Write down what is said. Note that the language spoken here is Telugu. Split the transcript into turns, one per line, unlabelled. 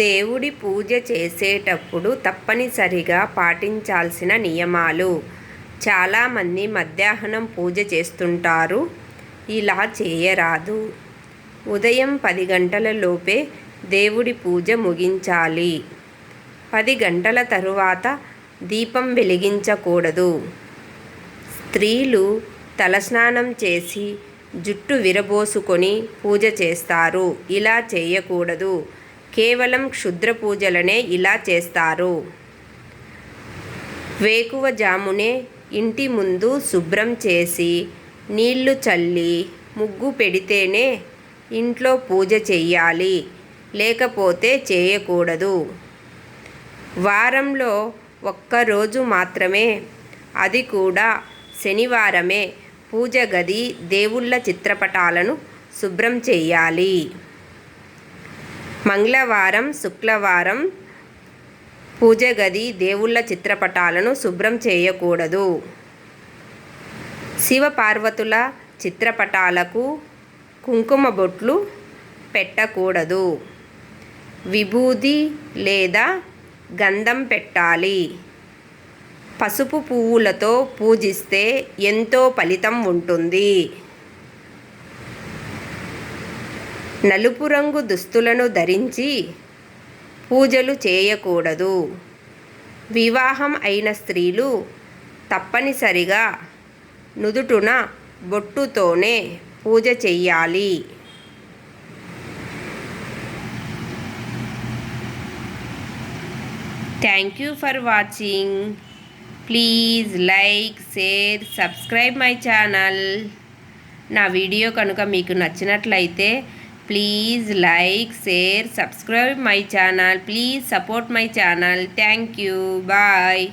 దేవుడి పూజ చేసేటప్పుడు తప్పనిసరిగా పాటించాల్సిన నియమాలు చాలామంది మధ్యాహ్నం పూజ చేస్తుంటారు ఇలా చేయరాదు ఉదయం పది గంటల లోపే దేవుడి పూజ ముగించాలి పది గంటల తరువాత దీపం వెలిగించకూడదు స్త్రీలు తలస్నానం చేసి జుట్టు విరబోసుకొని పూజ చేస్తారు ఇలా చేయకూడదు కేవలం క్షుద్ర పూజలనే ఇలా చేస్తారు వేకువ జామునే ఇంటి ముందు శుభ్రం చేసి నీళ్లు చల్లి ముగ్గు పెడితేనే ఇంట్లో పూజ చెయ్యాలి లేకపోతే చేయకూడదు వారంలో ఒక్కరోజు మాత్రమే అది కూడా శనివారమే పూజ గది దేవుళ్ళ చిత్రపటాలను శుభ్రం చేయాలి మంగళవారం శుక్రవారం పూజ గది దేవుళ్ళ చిత్రపటాలను శుభ్రం చేయకూడదు శివపార్వతుల చిత్రపటాలకు కుంకుమ బొట్లు పెట్టకూడదు విభూది లేదా గంధం పెట్టాలి పసుపు పువ్వులతో పూజిస్తే ఎంతో ఫలితం ఉంటుంది నలుపు రంగు దుస్తులను ధరించి పూజలు చేయకూడదు వివాహం అయిన స్త్రీలు తప్పనిసరిగా నుదుటున బొట్టుతోనే పూజ చెయ్యాలి thank you for watching please like share subscribe my channel నా వీడియో కనుక మీకు నచ్చినట్లయితే Please like, share, subscribe my channel. Please support my channel. Thank you. Bye.